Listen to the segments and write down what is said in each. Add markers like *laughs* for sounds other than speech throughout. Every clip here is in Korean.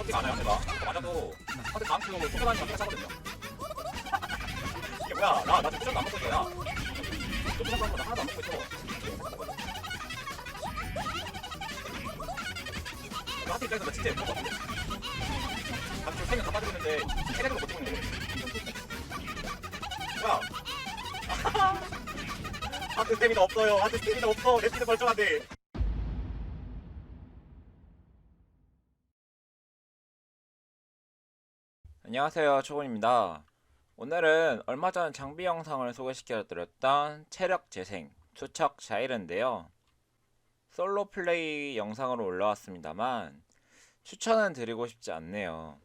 커피가 안 해요 내가. 그거 맞아도 사실 다음 주 초반이면 피가 차거든요. 이게 뭐야? 나나 지금 안 먹고 있어 야너 초반 거 하나도 안 먹고 있어 나 하트 입장에서 나 진짜 예쁠 것 같은데? 다음 세명 다 빠지고 있는데 세레도 못 찍고 있는데 뭐야? *laughs* 하트 스태미나 없어요. 하트 스태미나 없어. 내 피드 멀쩡한데 안녕하세요 초곤입니다. 오늘은 얼마 전 장비 영상을 소개시켜 드렸던 체력 재생 투척 샤일인데요. 솔로 플레이 영상으로 올라왔습니다만 추천은 드리고 싶지 않네요.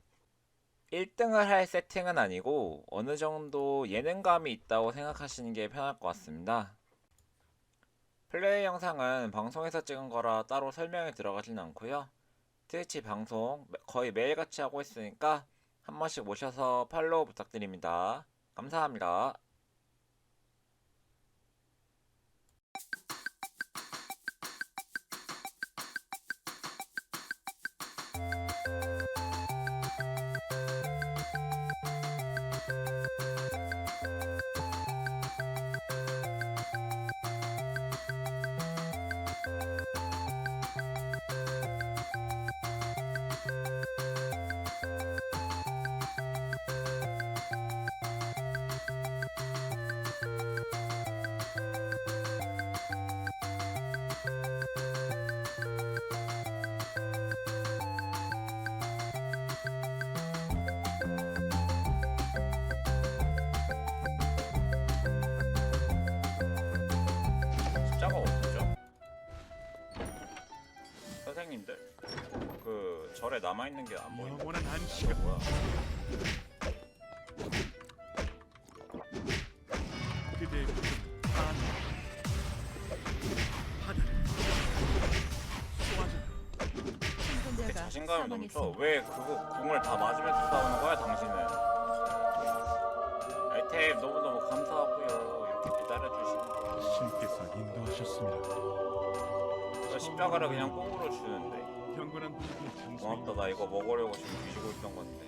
1등을 할 세팅은 아니고 어느 정도 예능감이 있다고 생각하시는 게 편할 것 같습니다. 플레이 영상은 방송에서 찍은 거라 따로 설명이 들어가진 않고요. 트위치 방송 매- 거의 매일같이 하고 있으니까 한 번씩 모셔서 팔로우 부탁드립니다. 감사합니다. 절에 남아 있는 게 안 보이네. 영원한 뭐야? 그대의 부름 하늘 하늘 쏘아져 이렇게 생존자가 자신감이 넘쳐. 사망했습니다. 왜 그거 공을 다 맞으면서 싸우는 거야, 당신은? 아이템 너무너무 감사하고요. 이렇게 기다려주시는 거. 신께서 인도하셨습니다 저 십자가를 그냥 꽁으로 주는데. 경건한 고맙다, 나 이거 먹으려고 지금 뒤지고 있던 건데.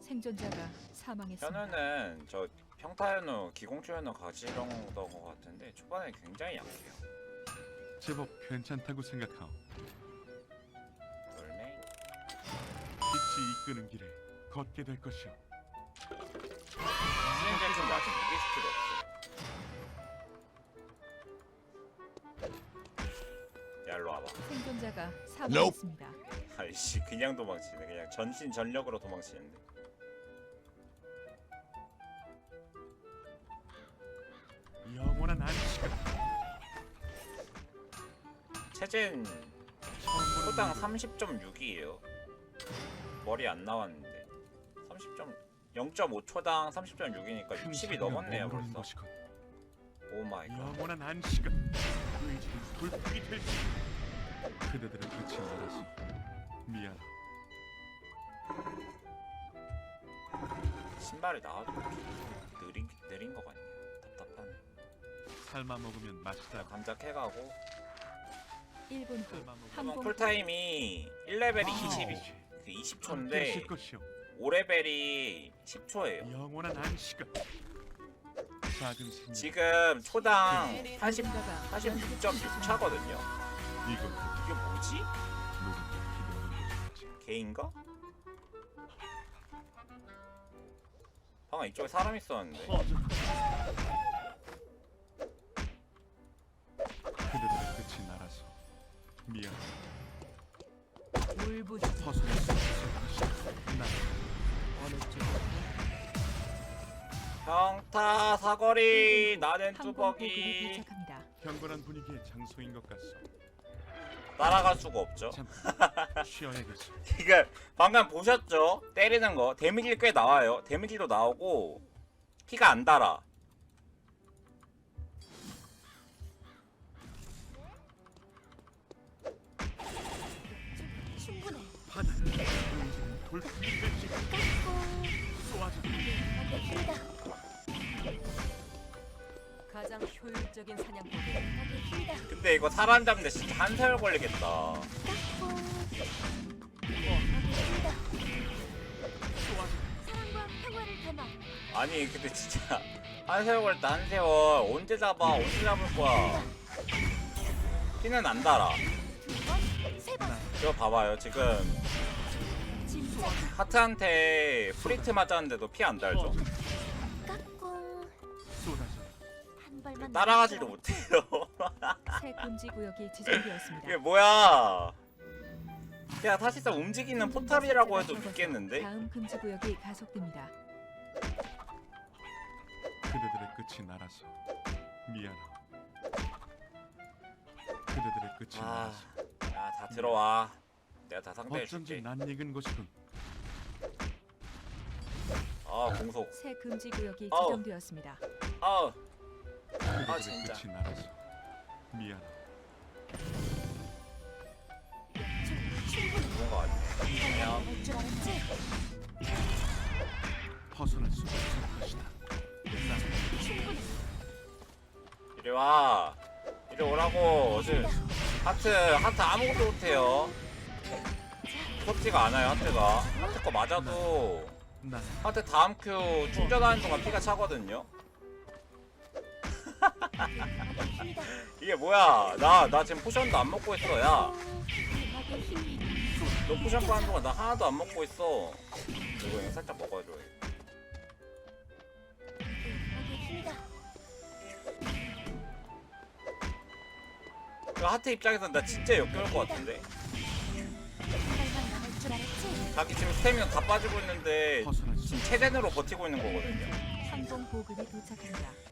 생존자가 사망했습니다. 현우는 저 평타 현우, 기공주 현우 가지던 것 같은데 초반에 굉장히 약해요. 제법 괜찮다고 생각하오 돌메인. 빛이 이끄는 길을 걷게 될 것이오 수행자 좀 아직 생존자가 사망했습니다. 아이씨, 그냥 도망치네. 그냥 전신 전력으로 도망치는데. 영원한 안식을 체젠 보는 30.6이에요. 머리 안 나왔는데. 30점 0.5초당 30.6이니까 큰 60이 소리가 넘었네요, 벌써. 오 마이 갓. 영원한 의지는 불빛이 될지 그대들의 끝이 멀어서 미안 신발이 나와도 느린 느린 거 같네요. 답답하네. 삶아 먹으면 맛있다 감자 캐가고 1분 후 삶아 먹으면 항공 쿨타임이 1레벨이 아, 20, 그 함께 20초인데 하실 것이오 5레벨이 10초예요. 영원한 안식을 작은 생명 지금 초당 80 생존자가 86.6차거든요. 이곳 이게 뭐지? 개인가? 방금 이쪽에 사람 있었는데. 그대들의 끝이 날아서 미안 울부짖 벗어날 수 것이다 나 어느 쪽 평타 사거리 나는 뚜벅이. 경건한 분위기의 장소인 것 같소 따라갈 수가 없죠. 쉬어야겠어 *laughs* 이거 방금 보셨죠? 때리는 거 데미지 꽤 나와요. 데미지도 나오고 피가 안 달아. 충분해. 돌풍이 될지 쏘아줘 힘이다. 가장 효율적인 사냥 근데 이거 사람 잡는데 진짜 한 살을 걸리겠다. 아니 근데 진짜 *laughs* 한 세월 걸렸다 한 세월. 언제 잡아? 언제 잡을 거야? 피는 안 달아. 저 봐봐요 지금. 하트한테 프리트 맞았는데도 피 안 달죠. 한 발만 따라가지도. 못해요 *laughs* 새 금지 구역이 지정되었습니다. 이게 뭐야 그냥 사실상 움직이는 포탑이라고 해도 믿겠는데 다음 금지 구역이 가속됩니다. 그대들의 끝이 날아서 미안하오 그대들의 끝이 아, 날아서 야 다 들어와 내가 다 상대해 어쩐지 줄게 낯익은 것이군 아 공속 새 금지 구역이 아우. 지정되었습니다. 아 그대들의 진짜. 끝이 거 그냥 할줄 알았지? 벗어날 수 없을 것이다. 이리 와. 이리 오라고. 어제 하트 하트 아무것도 못해요. 무섭지가 않아요 하트가. 하트 거 맞아도 난 하트 다음 큐 충전하는 동안 피가 차거든요. 힘 이다. *laughs* 이게 뭐야 나 나 지금 포션도 안 먹고 있어 야너 음악의 힘. 포션 빠는 동안 나 하나도 안 먹고 있어 이거 그냥 살짝 먹어줘. 그 하트 입장에선 나 진짜 역겨울 것 같은데? 자기 지금 스태미나 다 빠지고 있는데 지금 최대으로 버티고 있는 거거든요 항공 보급이 도착합니다.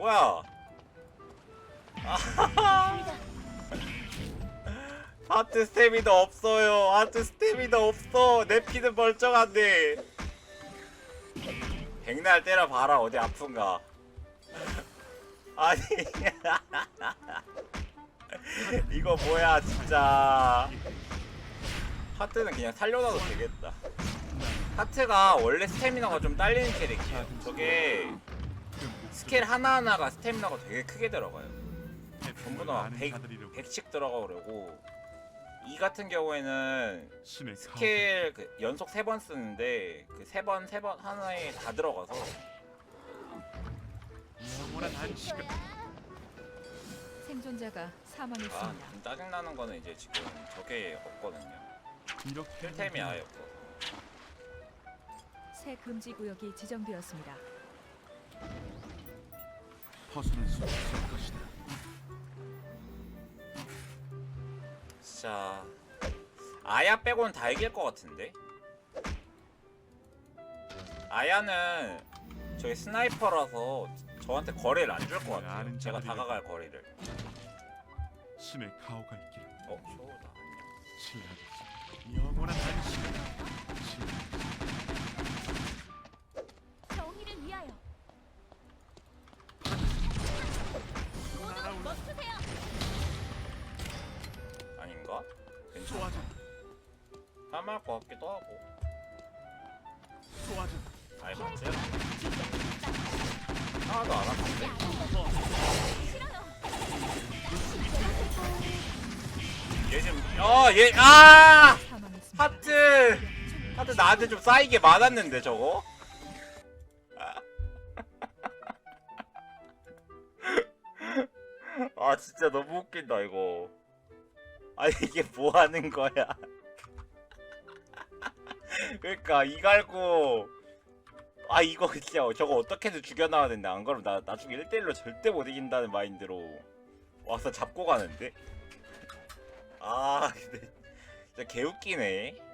뭐야. *laughs* 하트 스태미나 없어요. 하트 스태미나 없어. 내 피는 멀쩡한데. 백날 때려봐라. 어디 아픈가. *laughs* 아니. *laughs* 이거 뭐야 진짜. 하트는 그냥 살려놔도 되겠다. 하트가 원래 스태미나가 좀 딸리는 캐릭이에요 저게 스킬 하나하나가 스태미나가 되게 크게 들어가요 전부 다 아는 100, 자들이로군. 100씩 들어가고 그러고 이 같은 경우에는 스킬 그 연속 세번 쓰는데 그세번세번 하나에 다 들어가서 생존자가 아 사망했습니다. 좀 짜증나는 거는 이제 지금 저게 없거든요 이렇게 필템이 아예 없어 새 금지 구역이 지정되었습니다. 벗어날 수 없을 것이다. 진짜 아야 빼고는 다 이길 것 같은데? 아야는 저기 스나이퍼라서 저한테 거리를 안 줄 것 같아요. 제가. 다가갈 거리를. 신의 가호가 있기를 어? 쇼다. 신뢰하겠소 영원한 안식을 신뢰 정의를 위하여. 할만할 것 같기도 하고 아이 맞지? 하나도 안 아픈데? 얘 지금 어얘 아! 하트! 하트 나한테 좀 쌓이게 많았는데 저거? *laughs* 아 진짜 너무 웃긴다 이거 아니 이게 뭐 하는 거야 그러니까 이 갈고 아 이거 진짜 저거 어떻게든 죽여놔야 된대 안 그러면 나 나중에 1대1로 절대 못 이긴다는 마인드로 와서 잡고 가는데? 아 근데 *laughs* 진짜 개웃기네